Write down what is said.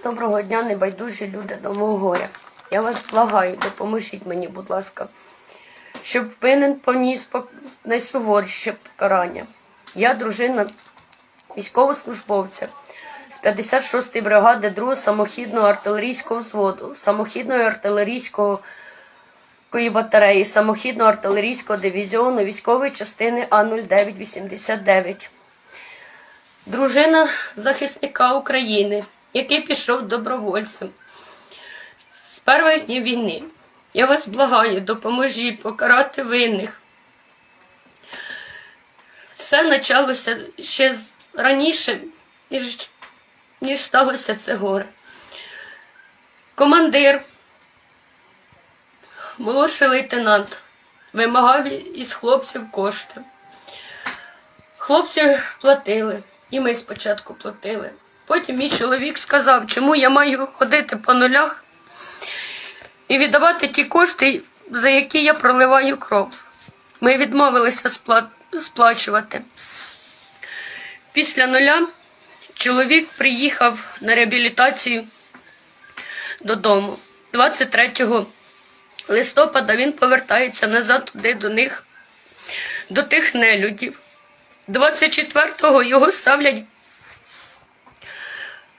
Доброго дня, небайдужі люди до мого горя. Я вас благаю, допоможіть мені, будь ласка, щоб винен поніс найсуворіше покарання. Я дружина військовослужбовця з 56-ї бригади 2-го самохідного артилерійського взводу, самохідної артилерійського батареї, самохідного артилерійського дивізіону військової частини А0989 дружина захисника України, який пішов добровольцем з перших днів війни. Я вас благаю, допоможіть покарати винних. Все почалося ще раніше, ніж, ніж сталося це горе. Командир, молодший лейтенант, вимагав із хлопців кошти. Хлопці платили, і ми спочатку платили. Потім мій чоловік сказав, чому я маю ходити по нулях і віддавати ті кошти, за які я проливаю кров. Ми відмовилися спла- сплачувати. Після нуля чоловік приїхав на реабілітацію додому. 23 листопада він повертається назад туди до них, до тих нелюдів. 24-го його ставлять